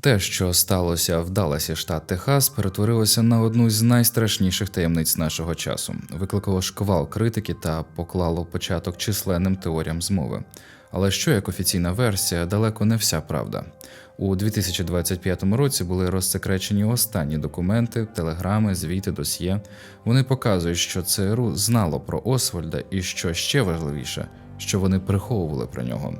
Те, що сталося в Далласі, штат Техас, перетворилося на одну з найстрашніших таємниць нашого часу, викликало шквал критики та поклало початок численним теоріям змови. Але що як офіційна версія, далеко не вся правда. У 2025 році були розсекречені останні документи, телеграми, звіти, досьє. Вони показують, що ЦРУ знало про Освальда і що ще важливіше, що вони приховували про нього.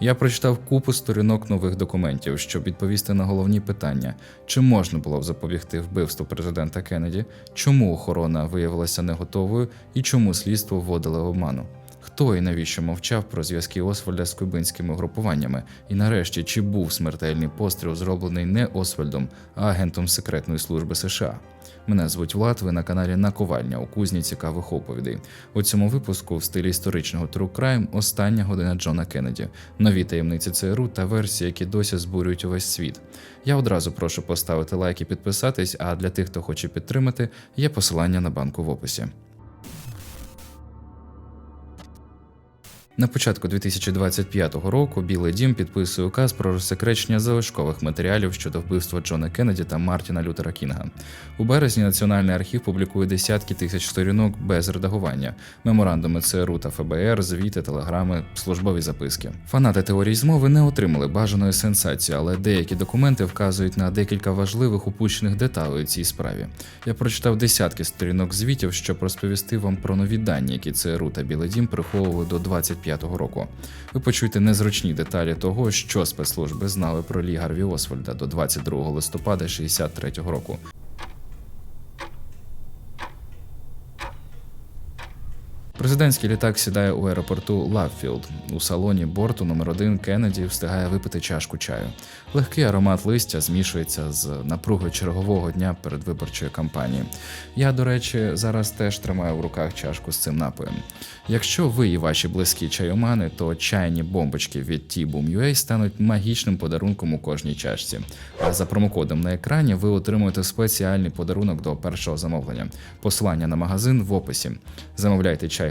Я прочитав купу сторінок нових документів, щоб відповісти на головні питання: чи можна було б запобігти вбивству президента Кеннеді, чому охорона виявилася не готовою і чому слідство вводили обману. Хто і навіщо мовчав про зв'язки Освальда з кубинськими групуваннями? І нарешті, чи був смертельний постріл зроблений не Освальдом, а агентом секретної служби США? Мене звуть Влад, ви на каналі Наковальня у кузні цікавих оповідей. У цьому випуску в стилі історичного True Crime остання година Джона Кеннеді, нові таємниці ЦРУ та версії, які досі збурюють увесь світ. Я одразу прошу поставити лайк і підписатись, а для тих, хто хоче підтримати, є посилання на банку в описі. На початку 2025 року Білий Дім підписує указ про розсекречення залишкових матеріалів щодо вбивства Джона Кеннеді та Мартіна Лютера Кінга. У березні Національний архів публікує десятки тисяч сторінок без редагування, меморандуми ЦРУ та ФБР, звіти, телеграми, службові записки. Фанати теорії змови не отримали бажаної сенсації, але деякі документи вказують на декілька важливих упущених деталей у цій справі. Я прочитав десятки сторінок звітів, щоб розповісти вам про нові дані, які ЦРУ та Білий Дім приховували до 25-го року. Ви почуєте незручні деталі того, що спецслужби знали про Лі Гарві Освальда до 22 листопада 63-го року. Президентський літак сідає у аеропорту Лавфілд. У салоні борту номер 1 Кеннеді встигає випити чашку чаю. Легкий аромат листя змішується з напругою чергового дня перед виборчою кампанією. Я, до речі, зараз теж тримаю в руках чашку з цим напоєм. Якщо ви і ваші близькі чайомани, то чайні бомбочки від T-Boom.ua стануть магічним подарунком у кожній чашці. А за промокодом на екрані ви отримуєте спеціальний подарунок до першого замовлення. Посилання на магазин в описі. Замовляйте чай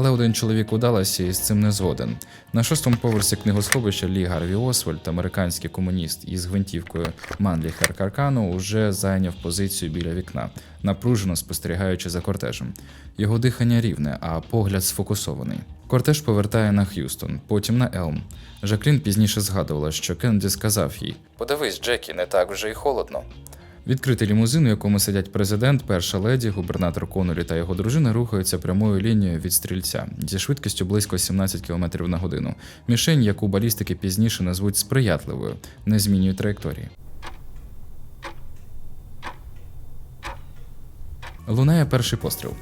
Але один чоловік у Далласі з цим не згоден. На шостому поверсі книгосховища Лі Гарві Освальд, американський комуніст із гвинтівкою Манлі Херкаркану, уже зайняв позицію біля вікна, напружено спостерігаючи за кортежем. Його дихання рівне, а погляд сфокусований. Кортеж повертає на Х'юстон, потім на Елм. Жаклін пізніше згадувала, що Кеннеді сказав їй: Подивись, Джекі, не так вже й холодно. Відкритий лімузин, у якому сидять президент, перша леді, губернатор Конолі та його дружина рухаються прямою лінією від стрільця зі швидкістю близько 17 км на годину. Мішень, яку балістики пізніше назвуть сприятливою, не змінює траєкторії. Лунає перший постріл.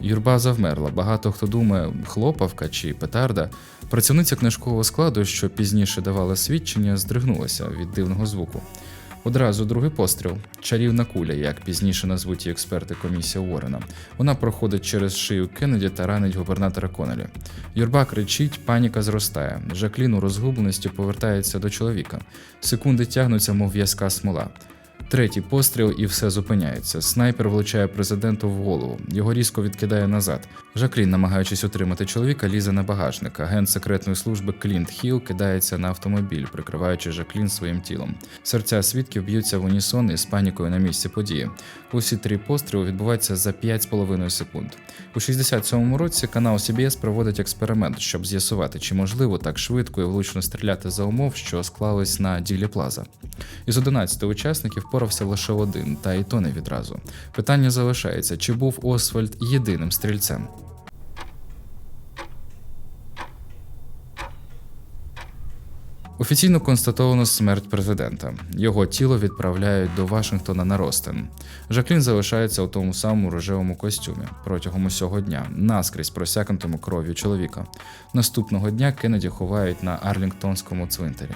Юрба завмерла. Багато хто думає, хлопавка чи петарда. Працівниця книжкового складу, що пізніше давала свідчення, здригнулася від дивного звуку. Одразу другий постріл чарівна куля, як пізніше назвуть її експерти комісія Уоррена. Вона проходить через шию Кеннеді та ранить губернатора Конелі. Юрба кричить, паніка зростає. Жаклін у розгубленості повертається до чоловіка. Секунди тягнуться, мов в'язка смола. Третій постріл і все зупиняється. Снайпер влучає президенту в голову. Його різко відкидає назад. Жаклін, намагаючись утримати чоловіка, лізе на багажник. Агент секретної служби Клінт Хіл кидається на автомобіль, прикриваючи Жаклін своїм тілом. Серця свідків б'ються в унісон із панікою на місці події. Усі три постріли відбуваються за 5,5 секунд. У 67-му році канал CBS проводить експеримент, щоб з'ясувати, чи можливо так швидко і влучно стріляти за умов, що склались на ділі Плаза. Із 11 учасників впорався лише один, та й то не відразу. Питання залишається: чи був Освальд єдиним стрільцем? Офіційно констатовано смерть президента. Його тіло відправляють до Вашингтона на Ростен. Жаклін залишається у тому самому рожевому костюмі протягом усього дня, наскрізь просякнутому кров'ю чоловіка. Наступного дня Кеннеді ховають на Арлінгтонському цвинтарі.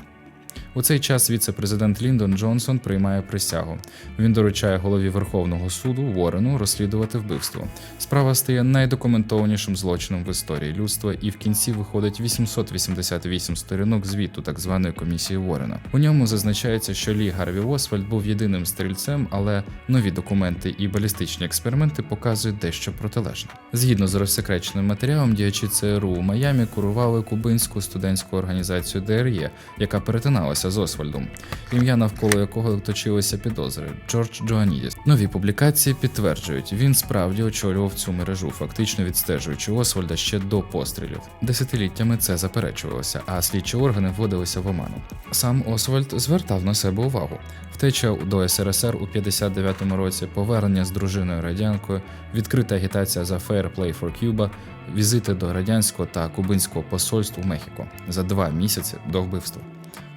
У цей час віце-президент Ліндон Джонсон приймає присягу. Він доручає голові Верховного суду Уорену розслідувати вбивство. Справа стає найдокументованішим злочином в історії людства, і в кінці виходить 888 сторінок звіту так званої комісії Уоррена. У ньому зазначається, що Лі Гарві Освальд був єдиним стрільцем, але нові документи і балістичні експерименти показують дещо протилежне. Згідно з розсекреченим матеріалом, діячі ЦРУ у Майамі курували кубинську студентську організацію ДРЄ, яка перетиналася з Освальдом, ім'я навколо якого точилися підозри Джордж Джоанідіс. Нові публікації підтверджують, він справді очолював цю мережу, фактично відстежуючи Освальда ще до пострілів. Десятиліттями це заперечувалося, а слідчі органи вводилися в оману. Сам Освальд звертав на себе увагу. Втеча до СРСР у 59-му році, повернення з дружиною радянкою, відкрита агітація за Fair Play for Cuba, візити до радянського та кубинського посольств у Мехіко за два місяці до вбивства.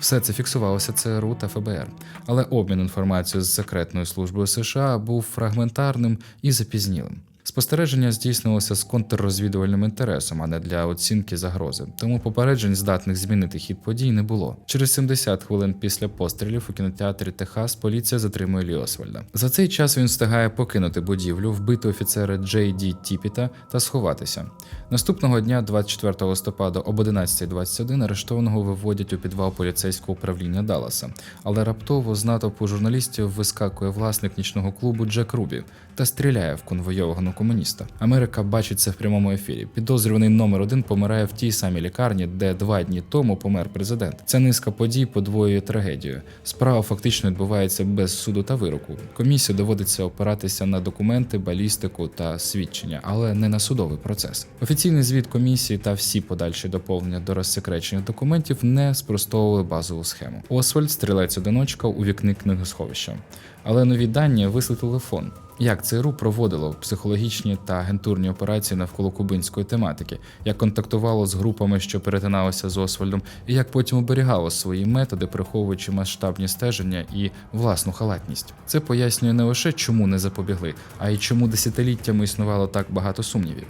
Все це фіксувалося ЦРУ та ФБР, але обмін інформацією з секретною службою США був фрагментарним і запізнілим. Спостереження здійснювалося з контррозвідувальним інтересом, а не для оцінки загрози. Тому попереджень, здатних змінити хід подій, не було. Через 70 хвилин після пострілів у кінотеатрі Техас поліція затримує Лі Освальда. За цей час він встигає покинути будівлю, вбити офіцера Джей Ді Тіпіта та сховатися. Наступного дня, 24 листопада, об 11.21 арештованого виводять у підвал поліцейського управління Далласа. Але раптово з натовпу журналістів вискакує власник нічного клубу Джек Рубі та стріляє в конвойованого комуніста. Америка бачить це в прямому ефірі. Підозрюваний номер один помирає в тій самій лікарні, де два дні тому помер президент. Ця низка подій подвоює трагедію. Справа фактично відбувається без суду та вироку. Комісії доводиться опиратися на документи, балістику та свідчення, але не на судовий процес. Офіційний звіт комісії та всі подальші доповнення до розсекречених документів не спростовували базову схему. Освальд, стрілець одиночка у вікни книгосховища. Але нові дані висвітлили фон. Як ЦРУ проводило психологічні та агентурні операції навколо кубинської тематики, як контактувало з групами, що перетиналися з Освальдом, і як потім оберігало свої методи, приховуючи масштабні стеження і власну халатність. Це пояснює не лише чому не запобігли, а й чому десятиліттями існувало так багато сумнівів.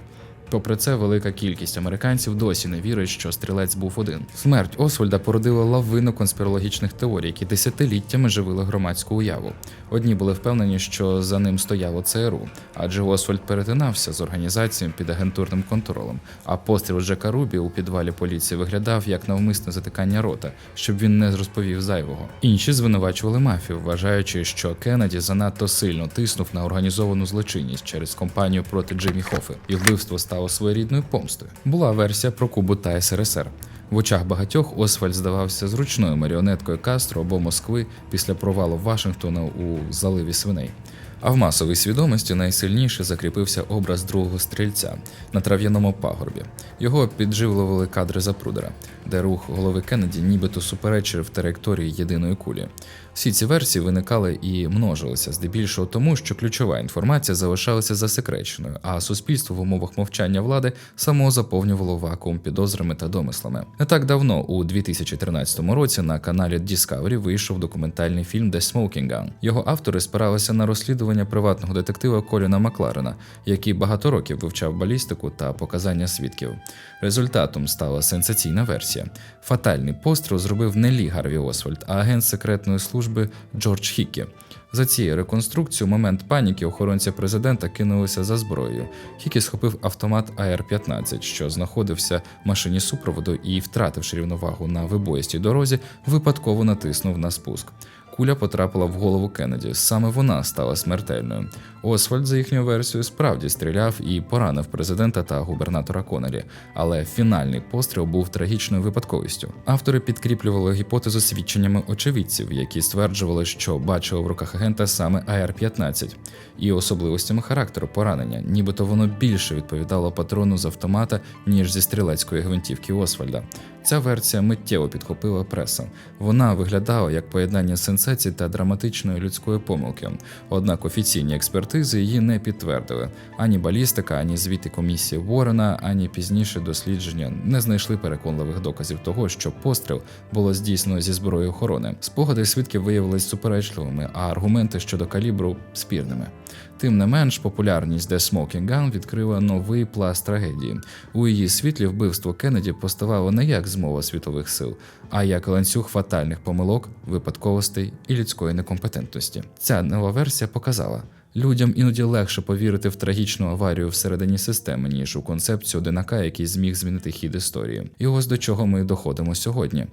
Попри це, велика кількість американців досі не вірить, що стрілець був один. Смерть Освальда породила лавину конспірологічних теорій, які десятиліттями живили громадську уяву. Одні були впевнені, що за ним стояло ЦРУ, адже Освальд перетинався з організацією під агентурним контролем. А постріл Джека Рубі у підвалі поліції виглядав як навмисне затикання рота, щоб він не розповів зайвого. Інші звинувачували мафію, вважаючи, що Кеннеді занадто сильно тиснув на організовану злочинність через компанію проти Джиммі Хофи, і вбивство стало своєрідною помстою. Була версія про Кубу та СРСР. В очах багатьох Освальд здавався зручною маріонеткою Кастро або Москви після провалу Вашингтона у заливі свиней. А в масовій свідомості найсильніше закріпився образ другого стрільця на трав'яному пагорбі. Його підживлювали кадри Запрудера, де рух голови Кеннеді нібито суперечив траєкторії єдиної кулі. Всі ці версії виникали і множилися здебільшого тому, що ключова інформація залишалася засекреченою, а суспільство в умовах мовчання влади само заповнювало вакуум підозрами та домислами. Не так давно, у 2013 році, на каналі Discovery вийшов документальний фільм The Smoking Gun. Його автори спиралися на розслідування приватного детектива Коліна Макларена, який багато років вивчав балістику та показання свідків. Результатом стала сенсаційна версія. Фатальний постріл зробив не Лі Гарві Освальд, а агент секретної служби Джордж Хікі. За цією реконструкцією, момент паніки охоронці президента кинулися за зброєю. Хікі схопив автомат АР-15, що знаходився в машині супроводу, і, втративши рівновагу на вибоїстій дорозі, випадково натиснув на спуск. Куля потрапила в голову Кеннеді. Саме вона стала смертельною. Освальд, за їхньою версією, справді стріляв і поранив президента та губернатора Коннелі, але фінальний постріл був трагічною випадковістю. Автори підкріплювали гіпотезу свідченнями очевидців, які стверджували, що бачили в руках агента саме АР-15, і особливостями характеру поранення, нібито воно більше відповідало патрону з автомата, ніж зі стрілецької гвинтівки Освальда. Ця версія миттєво підхопила преса. Вона виглядала як поєднання сенсації та драматичної людської помилки. Однак офіційні експертизи її не підтвердили. Ані балістика, ані звіти комісії Ворена, ані пізніше дослідження не знайшли переконливих доказів того, що постріл було здійснено зі зброї охорони. Спогади свідків виявились суперечливими, а аргументи щодо калібру спірними. Тим не менш, популярність The Smoking Gun відкрила новий пласт трагедії. У її світлі вбивство Кеннеді поставало не як змова світових сил, а як ланцюг фатальних помилок, випадковостей і людської некомпетентності. Ця нова версія показала. Людям іноді легше повірити в трагічну аварію всередині системи, ніж у концепцію одинака, який зміг змінити хід історії. І ось до чого ми доходимо сьогодні.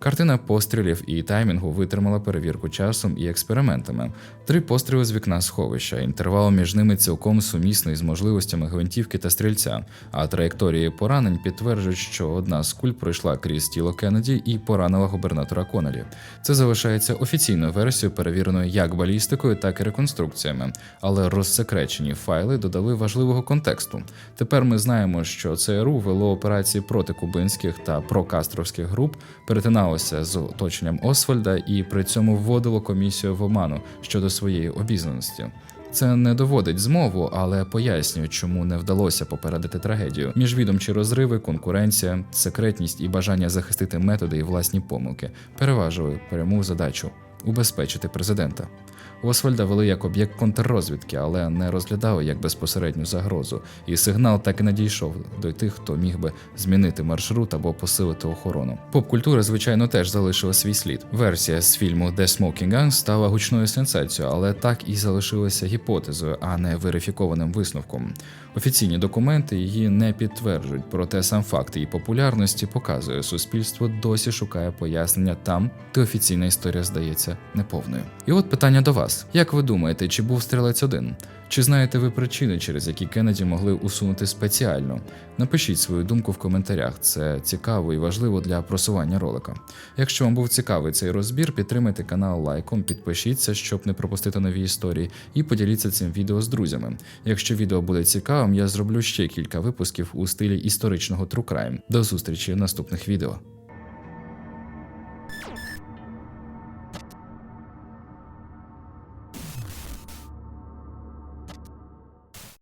Картина пострілів і таймінгу витримала перевірку часом і експериментами. Три постріли з вікна сховища, інтервал між ними цілком сумісний з можливостями гвинтівки та стрільця. А траєкторії поранень підтверджують, що одна з куль пройшла крізь тіло Кеннеді і поранила губернатора Конелі. Це залишається офіційною версією, перевіреною як балістикою, так і реконструкціями. Але розсекречені файли додали важливого контексту. Тепер ми знаємо, що ЦРУ вело операції проти кубинських та прокастровських груп, перетиналося з оточенням Освальда і при цьому вводило комісію в оману щодо своєї обізнаності. Це не доводить змову, але пояснює, чому не вдалося попередити трагедію. Міжвідомчі розриви, конкуренція, секретність і бажання захистити методи і власні помилки переважили пряму задачу убезпечити президента. Освальда вели як об'єкт контррозвідки, але не розглядали як безпосередню загрозу, і сигнал так і надійшов до тих, хто міг би змінити маршрут або посилити охорону. Поп-культура, звичайно, теж залишила свій слід. Версія з фільму The Smoking Gun стала гучною сенсацією, але так і залишилася гіпотезою, а не верифікованим висновком. Офіційні документи її не підтверджують, проте сам факт її популярності показує, суспільство досі шукає пояснення там, де офіційна історія здається неповною. І от питання до вас: як ви думаєте, чи був стрілець один? Чи знаєте ви причини, через які Кеннеді могли усунути спеціально? Напишіть свою думку в коментарях. Це цікаво і важливо для просування ролика. Якщо вам був цікавий цей розбір, підтримайте канал лайком, підпишіться, щоб не пропустити нові історії, і поділіться цим відео з друзями. Якщо відео буде цікавим, я зроблю ще кілька випусків у стилі історичного True Crime. До зустрічі в наступних відео.